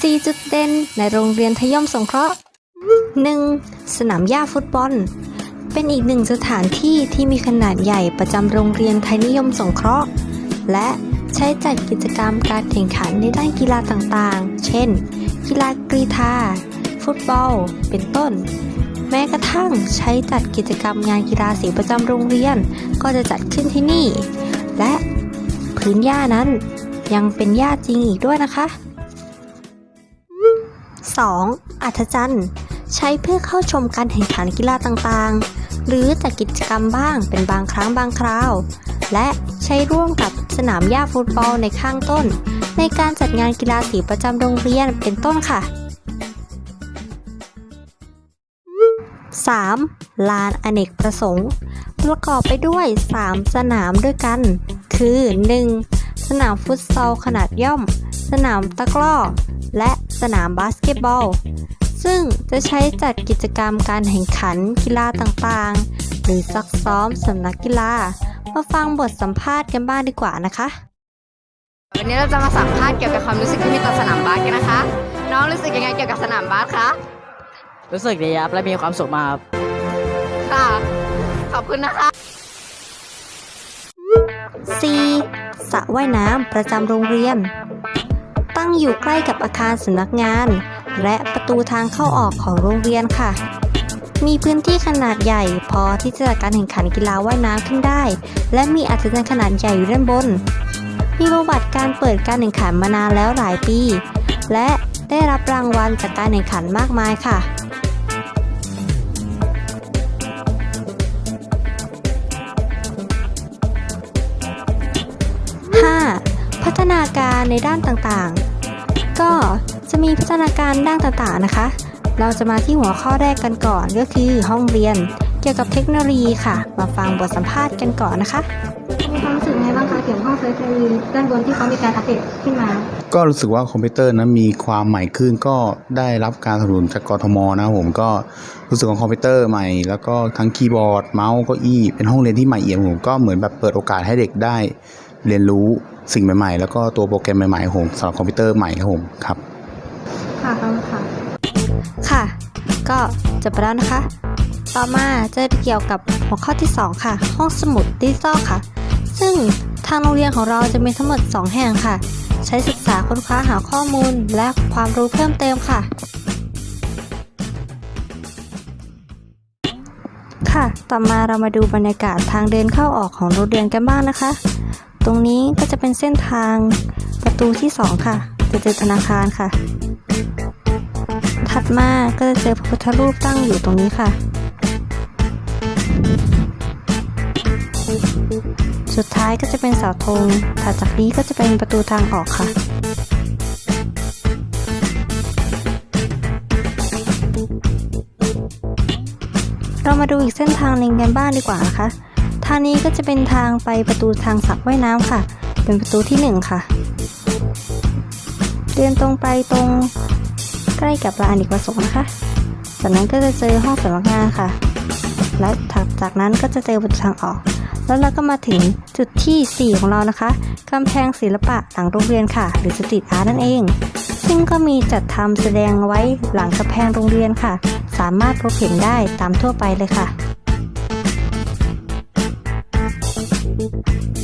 4 จุดเด่นในโรงเรียนทยมสงเคราะห์ 1. สนามหญ้าฟุตบอล เป็นอีกหนึ่งสถานที่ที่มีขนาดใหญ่ประจำโรงเรียนไทยนิยมสงเคราะห์ และใช้จัดกิจกรรมการแข่งขันในด้านกีฬาต่างๆ เช่น กีฬากรีธา ฟุตบอล เป็นต้น แม้กระทั่งใช้จัดกิจกรรมงานกีฬาสีประจำโรงเรียนก็จะจัดขึ้นที่นี่ และพื้นหญ้านั้นยังเป็นหญ้าจริงอีกด้วยนะคะ 2. อัธจันทร์ ใช้เพื่อเข้าชมการแข่งขันกีฬาต่างๆ หรือจัดกิจกรรมบ้างเป็นบางครั้งบางคราว และใช้ร่วมกับสนามหญ้าฟุตบอลในข้างต้น ในการจัดงานกีฬาสีประจำโรงเรียนเป็นต้นค่ะ 3. ลานอเนกประสงค์ ประกอบไปด้วย 3 สนามด้วยกัน คือ 1. สนามฟุตซอลขนาดย่อม สนามตะกร้อ และสนามบาสเกตบอล ซึ่งจะใช้จัดกิจกรรมการแข่งขันกีฬาต่างๆ หรือซักซ้อมสำนักกีฬา มาฟังบทสัมภาษณ์กันบ้างดีกว่านะคะ วันนี้เราจะมาสัมภาษณ์เกี่ยวกับความรู้สึกที่มีต่อสนามบาสกันนะคะ น้องรู้สึกยังไงเกี่ยวกับสนามบาสคะรู้สึกดีครับและมีความสุขมากครับค่ะ ขอบคุณนะคะ C สระว่ายน้ำประจำโรงเรียน ตั้งอยู่ใกล้กับอาคารสำนักงาน และประตูทางเข้าออกของโรงเรียนค่ะ มีพื้นที่ขนาดใหญ่พอที่จะจัดการแข่งขันกีฬาว่ายน้ำขึ้นได้ และมีอัศจรรย์ขนาดใหญ่อยู่ด้านบน มีประวัติการเปิดการแข่งขันมานานแล้วหลายปี และได้รับรางวัลจากการแข่งขันมากมายค่ะพัฒนาการในด้านต่างๆ ก็จะมีพัฒนาการด้านต่างๆนะคะ เราจะมาที่หัวข้อแรกกันก่อนก็คือห้องเรียน เกี่ยวกับเทคโนโลยีค่ะ มาฟังบทสัมภาษณ์กันก่อนนะคะมีความรู้สึกไงบ้างคะเกี่ยวกับห้องเทคโนโลยีด้านบนที่เขามีการอัปเดตขึ้นมา ก็รู้สึกว่าคอมพิวเตอร์นั้นมีความใหม่ขึ้นก็ได้รับการสนับสนุนจากกทมนะครับผมก็รู้สึกของคอมพิวเตอร์ใหม่ แล้วก็ทั้งคีย์บอร์ดเมาส์เก้าอี้เป็นห้องเรียนที่ใหม่เอี่ยมผมก็เหมือนแบบเปิดโอกาสให้เด็กได้ เรียนรู้สิ่งใหม่ๆ แล้วก็ตัวโปรแกรมใหม่ๆของผมสำหรับคอมพิวเตอร์ใหม่ครับผมครับ ค่ะค่ะ ค่ะ ก็จบไปแล้วนะคะ ต่อมาจะเกี่ยวกับหัวข้อที่ 2 ค่ะ ห้องสมุดดิจิตอลค่ะ ซึ่งทางโรงเรียนของเราจะมีทั้งหมด 2 แห่งค่ะ ใช้ศึกษาค้นคว้าหาข้อมูลและความรู้เพิ่มเติมค่ะ ค่ะ ต่อมาเรามาดูบรรยากาศทางเดินเข้าออกของโรงเรียนกันบ้างนะคะ ตรงนี้ก็จะเป็นเส้นทางประตูที่ 2 ค่ะ จะเจอธนาคารค่ะ ถัดมาก็จะเจอพระพุทธรูปตั้งอยู่ตรงนี้ค่ะ สุดท้ายก็จะเป็นเสาธงถัดจากนี้ก็จะเป็นประตูทางออกค่ะเรามาดูอีกเส้นทางหนึ่งกันบ้างดีกว่านะคะ ทางนี้ก็จะเป็นทางไปประตูทางสระว่ายน้ำค่ะ เป็นประตูที่หนึ่งค่ะ เดินตรงไปตรงใกล้กับลานอเนกประสงค์นะคะ จากนั้นก็จะเจอห้องสำนักงานค่ะ และถัดจากนั้นก็จะเจอประตูทางออก แล้วเราก็มาถึงจุดที่ 4 ของเรานะคะกำแพงศิลปะหลังโรงเรียนค่ะ หรือสตรีทอาร์ตนั่นเอง ซึ่งก็มีจัดทำแสดงไว้หลังกำแพงโรงเรียนค่ะ สามารถพบเห็นได้ตามทั่วไปเลยค่ะ Thank you.